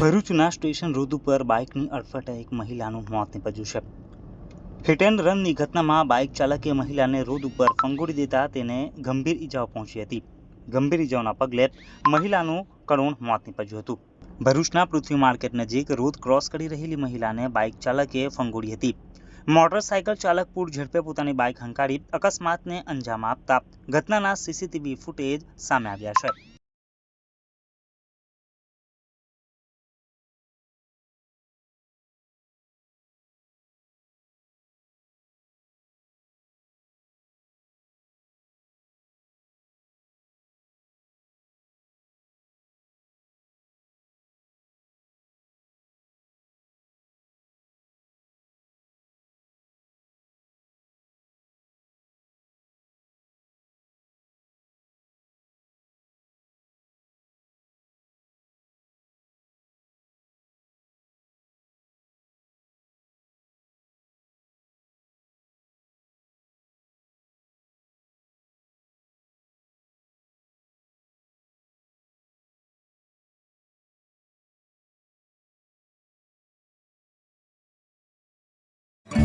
ભરૂચના station road ઉપર બાઇકની અડફેટે એક મહિલાનું મોત નીપજ્યું છે. હિટ એન્ડ રનની ઘટનામાં બાઇક ચાલકે મહિલાને રોડ ઉપર ફંગોળી દેતા તેને ગંભીર ઈજાઓ પહોંચી હતી. ગંભીર ઈજાઓના પગલે મહિલાનું કરુણ મોત નીપજ્યું હતું. ભરૂચના પૃથ્વી માર્કેટ નજીક રોડ ક્રોસ કરી રહેલી મહિલાને બાઇક ચાલકે ફંગોળી હતી. મોટરસાઇકલ ચાલક પૂર ઝડપે પોતાની બાઇક હંકારી અકસ્માતને અંજામ આપતા ઘટનાના સીસીટીવી ફૂટેજ સામે આવ્યા છે.